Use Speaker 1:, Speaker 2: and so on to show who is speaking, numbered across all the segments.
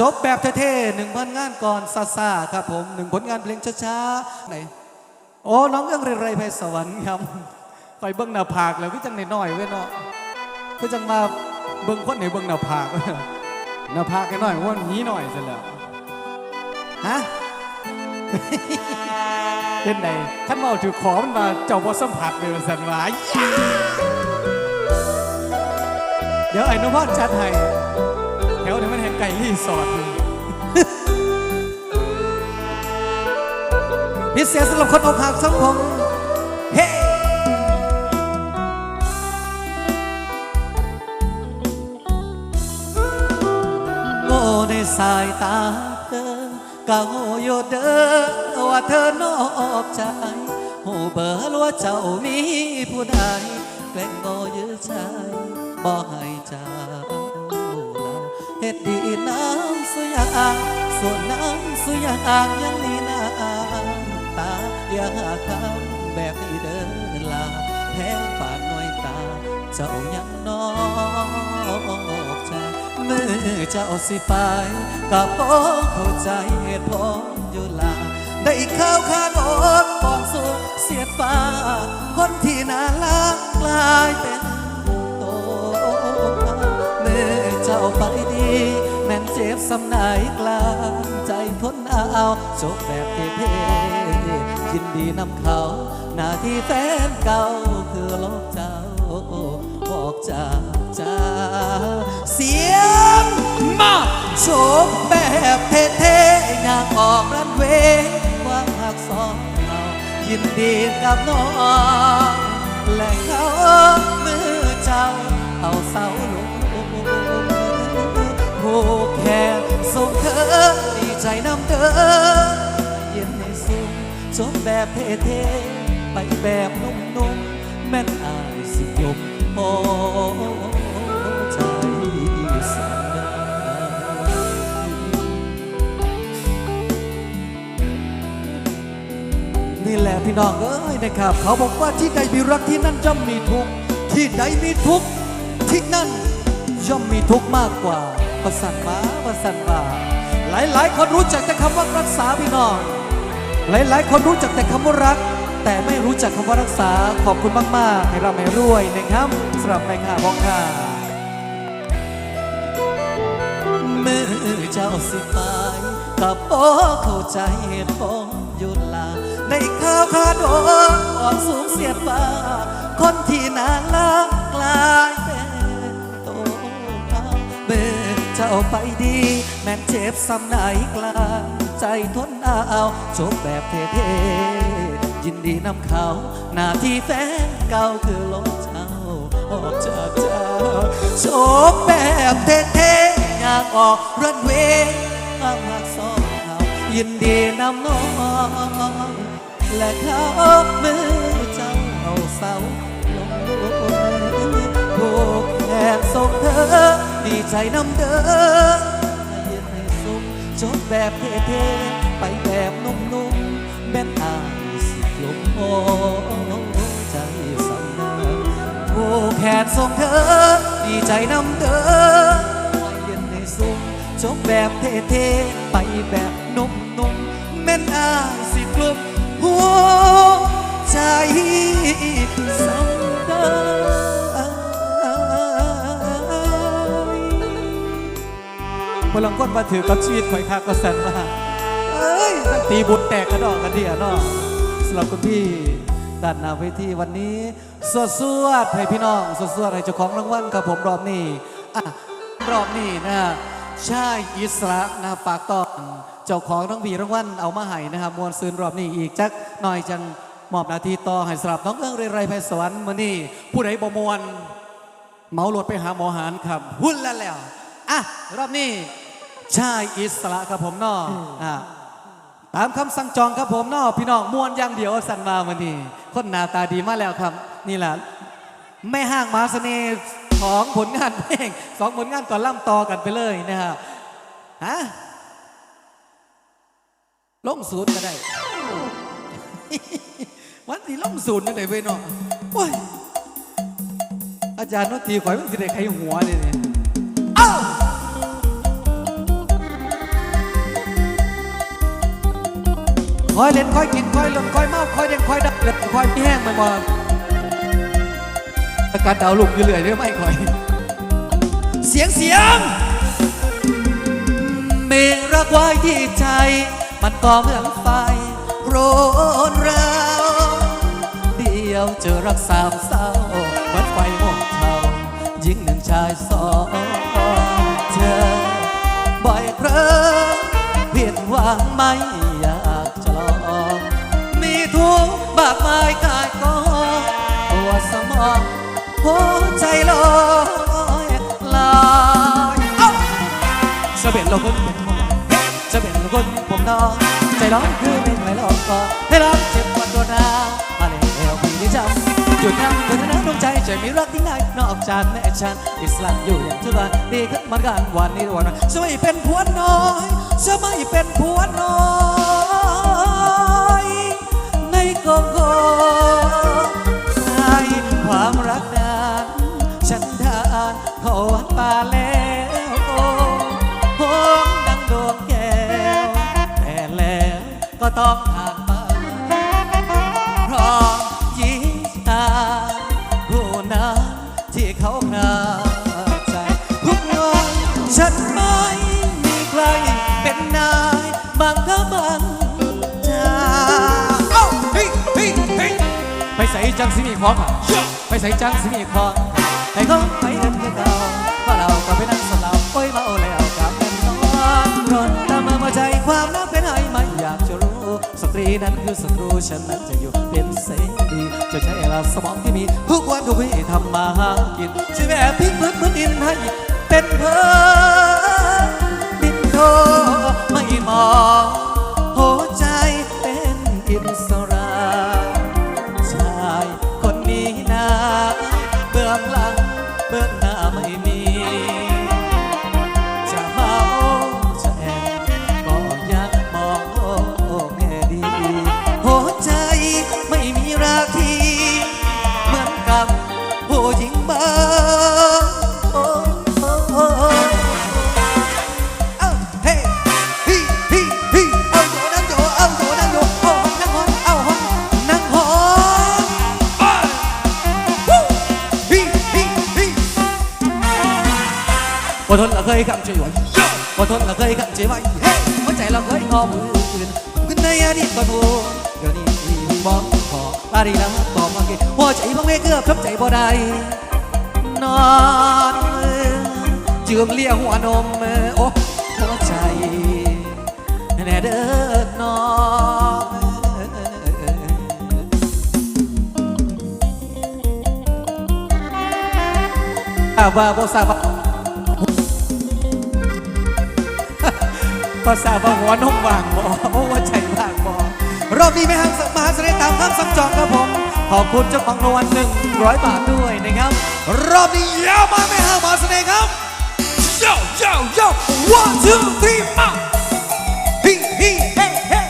Speaker 1: จบแบบเท่ๆหนึ่งผลงานก่อนซาซาครับผมหนึ่งผลงานเพลงช้าๆไหนโอ้น้องเอื้องเรไรไพสวรรค์ครับคอยเบิ้งหน้าผากแล้วก็จังน้อยๆเว้ยเนาะก็จังมาเบิ้งคนไหนเบิ้งหน้าผากหน้าผากแค่น้อยว่านีหน่อยซะแล้วฮะเป็นไงท่านเมาถือขอมันมาเจ้าบ่สัมผัสเลยว่าสันหวายเดี๋ยวไอ้นพรจัดให้ ถวนี้มันแห่งไก่รีสอร์ทอยู่พิเศษสำหรับคนอกหักสังคมเฮ้โง่ในสายตาเธอกะโง่อยู่เด้อว่าเธอนอกใจหูเบอร์ว่าเจ้ามีผู้ใดแกล้งโง่ยื้อใจบ่ให้จ้าลาเฮ็ดดีน้ำสุยางส่วนน้ำสุยางยังมีน้ำตาอย่าหาคำแบบนี้เด้อลาแพ้ปากน้อยตา เจ้ายังนอกใจเมื่อเจ้าสิไปก็พอเข้าใจเหตุผลอยู่ลาได้ข้าวขาดอกปองสูงเสียฟ้าคนที่น่ารักกลายเป็น เจ็บสำไหนกลางใจทนเอาจบแบบเท่ๆยินดีนำเขาหน้าที่แฟนเก่าคือลบเจ้าออกจากใจเสียงมาโชบแบบเท่ๆอยากออกรันเวย์ว่าหากสองเรายินดีกับน้องและเขามือเจ้าเอาเสาลง กแขนส่งเธอดีใจนำเธอ เย็นในสุขจบแบบเท่ๆไปแบบนุ่มๆแม่นอายสิยมโอ้ใจสั่นนี่แหละพี่น้องเอ้ยนะครับ เขาบอกว่าที่ใดมีรักที่นั่นย่อมมีทุกข์ที่ใดมีทุกข์ที่นั่นย่อมมีทุกข์มากกว่า ประสันมาประสันมาหลายๆ คนรู้จักแต่คำว่ารักษาพี่น้อง หลายๆ คนรู้จักแต่คำว่ารัก แต่ไม่รู้จักคำว่ารักษาขอบคุณมากๆ ให้เราไม่รวยนะครับสำหรับแม่ข่าพ่อข่าเมื่อเจ้าสิไปกับโอเข้าใจเหตุผลยุดลา ในข้าวขาดอกออกสูงเสียดฟ้าคนที่น่ารักลาย เจ้าไปดี แม่นเจ็บซ้ำไหนกลางใจทนเอาจบแบบเท่ๆยินดีนำเขาหน้าที่แฟนเก่าคือลงเจ้าออกจากเจ้าโชบแบบเท่ๆอยากออกรันเวย์ข้ามหักสองเขายินดีนำน้องและเขามือเจ้าเอาเสาลง แขนส่งเธอ ดีใจนำเด้อให้เย็นให้สุขจบแบบเท่ๆไปแบบนุ่มๆแม่นอายสิลมโอใจสั่นนาผูกแขนส่งเธอ ดีใจนำเด้อให้เย็นให้สุขจบแบบเท่ๆไปแบบนุ่มๆแม่นอายสิกลุ่มหัวใจสำไพลังก้นมาถือกับชีวิตข่อยคาก็สันมาเอ้ยตั้งตีบุญแตกกระดอกกระเดียเนาะสำหรับคุณพี่ด้านหน้าเวทีวันนี้สวดสวดให้พี่น้องสวดสวดให้เจ้าของรางวัลครับผมรอบนี้อะรอบนี้นะชายอิสระนะฝากต้อนเจ้าของทั้งวีรางวัลเอามาให้นะครับมวลซืนรอบนี้อีกจักหน่อยจังมอบนาทีต่อให้สำหรับน้องเอื้องเรไรไพศวรมื่อนี้ผู้ใดบ่มวนเหมารถไปหาหมอหารครับหุ้นแล้วแล้วอะรอบนี้ ชายอิสระครับผมเนออะตามคำสั่งจองครับผมเนอพี่น้องมวนอย่างเดียวสันมาวันนี้ คนหน้าตาดีมาแล้วครับ นี่แหละไม่ห่างหมาเสน่ห์ของผลงานเพลงสองผลงานก่อนล่ำต่อกันไปเลยนะฮะฮะลงศูนย์ก็ได้วันที่ลงศูนย์นั่นไหนเว้ยเนาะโอ้ยอาจารย์โนตีข่อยมันสิได้ใครหัวเลยเนี่ยอ้าว คอยเล่นคอยกินคอยหล่นคอยเมาคอยเด่นคอยดับเล่นคอยมีแห้งมันบ่อาการดาวลุกอยู่เรื่อยเรื่อยไม่คอย เสียงเสียงเมรักไว้ที่ใจ มันก็เหมือนไฟโรนราวเดียวเจอรักสามเศร้าเหมือนไฟหมกเทายิงหนึ่งชายสองเจอบ่อยครั้งผิดหวังไหม หัวใจลอยลอยเอ้าจะเป็นเราคนเป็นหมอจะเป็นเราคนผมนอนใจร้อนคือเป็นไรหลอกก็ให้รักเจ็บปวดโดนรามาแล้วพี่ได้จำหยุดยั้งเธอนะดวงใจใจมีรักที่ไหนนอกจากแม่ฉันอิสระอยู่อย่างทุกวันดีขึ้นมากันวันนี้วันนั้นจะไม่เป็นผัวน้อยจะไม่เป็นผัวน้อยในกองกอง ความรักนั้นฉันทานขอวันป่าแล้วโอ้หอมดังดวงแก้วแต่แล้วก็ต้อง ส่จังสิมีของค่ะไปใส่จังสิมีของให้เขาไปเดินกับเราว่าเราก็ไปนั่งสลับโอ้ยเมาแล้วกับเป็นนอนร้อนตามมามาใจความรักเป็นไงไม่อยากจะรู้สตรีนั้นคือศัตรูฉันนั้นจะอยู่เป็นเสรีจะใช้เราสมองที่มีทุกวันทุกวี่ทำมาหากินช่วยแบบพลิกพื้นพื้นดินให้เป็นเพลิงดินโด ยคำช่วยไหวอดทนเราเคยคำช่วยไหวเฮ้หัวใจเราเคยงอมือคืนขึ้นในอดีตก็ทูเดี๋ยวนี้มองขอลาดีล้วตอบมาเกหัวใจพังเมเกือบทับใจบ่ได้นอนจืมเลี้ยหัวนมโอ้หัวใจแน่เด้อนอนอาว่าบ่ทราบ ภาษาบ่หัวนมว่างบ่โอ้ว่าใจว่างบ่รอบนี้ไม่ห้างมหาเสน่ห์ตามคำสั่งจองครับผมขอบคุณเจ้าของรางวัลหนึ่งร้อยบาทด้วยนะครับ รอบนี้ยาวมาไม่ห้างมหาเสน่ห์ครับ
Speaker 2: Yo, yo, yo, one, two, three, ma.
Speaker 1: ฮิฮิเฮ้เฮ้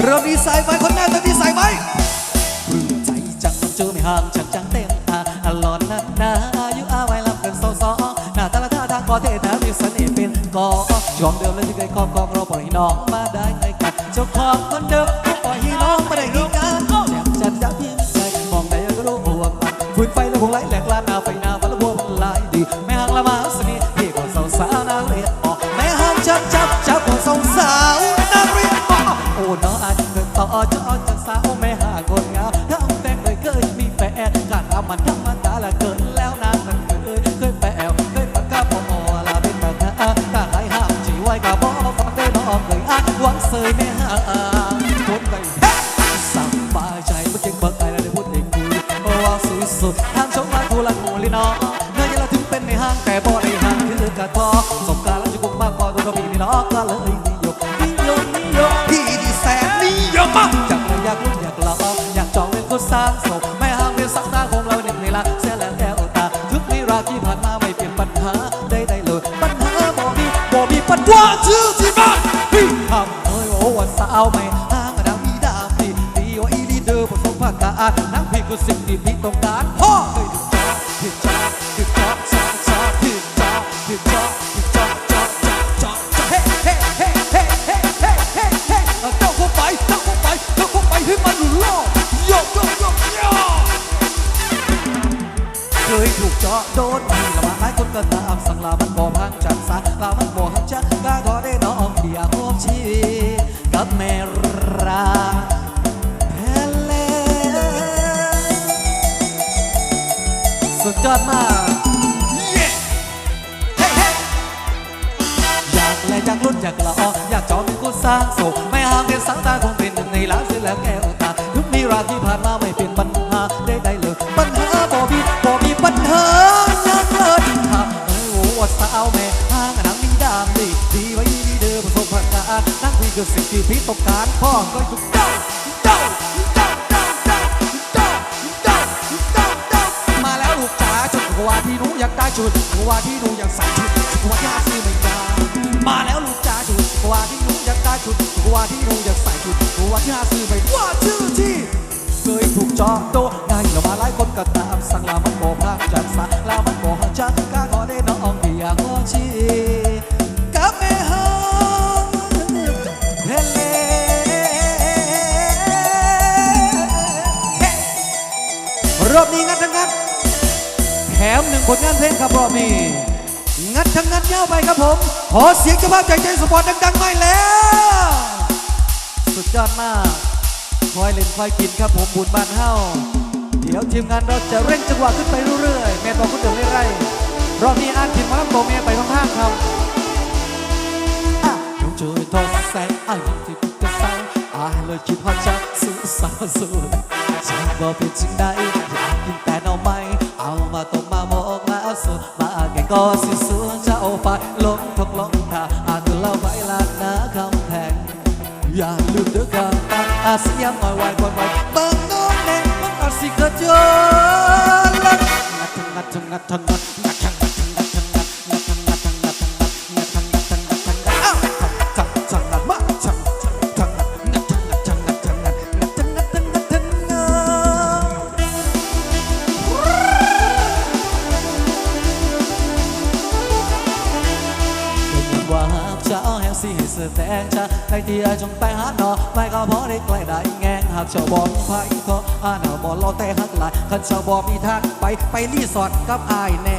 Speaker 1: เริ่มดีสายไฟคนหน้าตอนนี้สายไปลื้มใจจังเจอไม่ห่างฉันจังเต็ม ละท่ทางก็เทแถมมีเสน่ห์เป็นกอช่วงเดิมเลยที่เคยครอบครองเราปล่อยให้น้องมาได้ไงกันเจ้าของคนเดิมก็ปล่อยให้น้องมาได้ดีกันแจ่มจันจะพิมพ์ใจมองใดก็รู้ว่ามันฟืนไฟแล้วคงไหลแหลกลานหน้าไฟหน้าวันละบัวมันลายดีแม่ห่างละมาสนิทพี่ก็สาวสาวนาเรียนออกแม่ห่างจับจับจับก็สาวสาวนาเรียนออกโอ้น้องอาจเกิดต่อจอจังสาวแม่ห่างคนงามถ้าแต่งเลยเคยมีแฟนการทำมันธร พี่ทำเอ้ยโอ้ว่าสาวไม่ห่างดังมีดามพี่ดีว่าอีลีเดอร์บนสมภากาศนักพี่คือสิ่งที่พี่ต้องการพ่อ สร้างโศกไม่ห่างเป็นสังตาคงเป็นหนึ่งในล้านเสียแล้วแก้วตาทุกนิรันดร์ที่ผ่านมาไม่เป็นปัญหาได้ได้เลยปัญหาบ่มีบ่มีปัญหายังเลยถ้าเอ้โอ้ว่าสาวแม่ห้างหนังมีดามดีดีไว้ดีเด้อประสบการณ์นั่งคุยกับสิ่งที่พี่ต้องการพ่อก็ถูกเจ้าเจ้าเจ้าเจ้าเจ้าเจ้าเจ้าเจ้าเจ้ามาแล้วลูกจ๋าชุดกว่าที่หนูอยากได้ชุดกว่าที่หนูอยากใส่ชุดชุดกว่าที่หาซื้อไม่ได้มาแล้วลูกจ้าชุดกว่าที่หนูอยากได้ ชุดกว่าที่หนูอยากใส่ชุดกว่าที่หาซื้อไม่ว่าชื่อที่เคยถูกจอโดนได้เรามาหลายคนก็ตามสั่งลามันโบพากจัดสาลามันโบกจักกาขอได้น้องที่อยากขอชีกับแม่ฮังเฮเลรอบนี้งัดทั้งงัดแถมหนึ่งผลงานเพลงครับรอบนี้ งัดทั้งงัดยาวไปครับผม ขอเสียงเจ้าภาพใจใจสปอร์ตดังๆหน่อยแล้ว สุดยอดมากคอยเล่นคอยกินครับผมบุญบ้านเฮาเดี๋ยวทีมงานเราจะเร่งจังหวะขึ้นไปเรื่อยๆแม่บอกคุณเดินเรื่อยๆรอบนี้อ่านทีมมาลังโบเมียไปข้างๆครับอะจงช่วยทดแสงอ่านที่พิจารณาอ่านเลยคิดว่าจะสู้สาวสู้ฉันบอกเป็นจริงได้อยากกินแต่เอาไม่เอามาต้ม ก็สิสูจะเอาไปลงทกลงทาอาจจะเล่าไปลาดนาคำแพงอย่าลืมเด้อกันตาอาเซียนหน่อยไว้ก่อนไว้เบิ่งน้องแน่มันอาจสิกระโจนงัดงัดงัดงัดงัดงัดงัด งสีเสื้อแดงจะใครที่จงไปหาหนอไม่ก็พอได้ใกล้ได้แงงหากเจ้าบอมีไฟก็อาหนาบอรอแต่หักหลายคันเจ้าบอมีทางไปไปรีสอร์ทกับอายแน่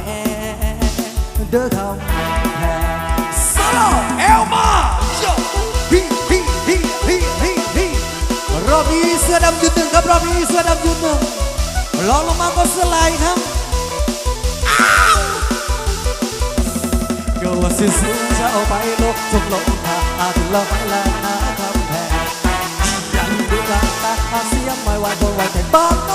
Speaker 1: เด้อคำแพง
Speaker 2: Solo Elma Yo
Speaker 1: พี่พี่พี่พี่พี่พี่รอบนี้เสื้อดำยืนหนึ่งครับรอบนี้เสื้อดำยืนหนึ่งรองลงมาก็เสื้อลายครับก็ว่าสิสูงจะเอาไปลกจงลงทา อาถึงเราไปแล้วนะคำแพงยังดูกลางตาเสียงไม่ไหวบนไหวแต่บ้านน้อง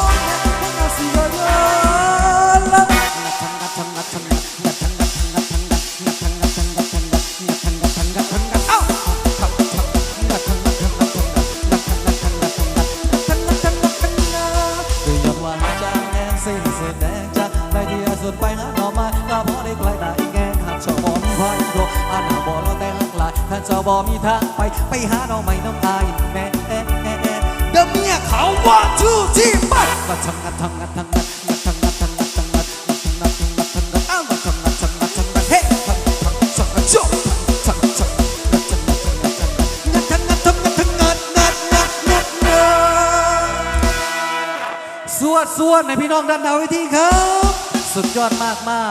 Speaker 1: เจ้าบ่มีทางไป ไปหาน่อไม้น้ำอายแน่แน่แน่แน่เดิมเมียเขา
Speaker 2: One two three ไป
Speaker 1: งัดทั้งงัดทั้งงัดทั้งงัดงัดทั้งงัดทั้งงัดทั้งงัดงัดทั้งงัดทั้งงัดทั้งงัดอ้าวงัดทั้งงัดทั้งงัดทั้งงัดเฮ้ทั้งทั้งทั้งงัดโจ้ทั้งทั้งงัดทั้งงัดทั้งงัดทั้งงัดทั้งงัดทั้งงัดงัดงัดงัดงัดสวดสวดในพี่น้องด้านดาววิธีครับ สุดยอดมากมาก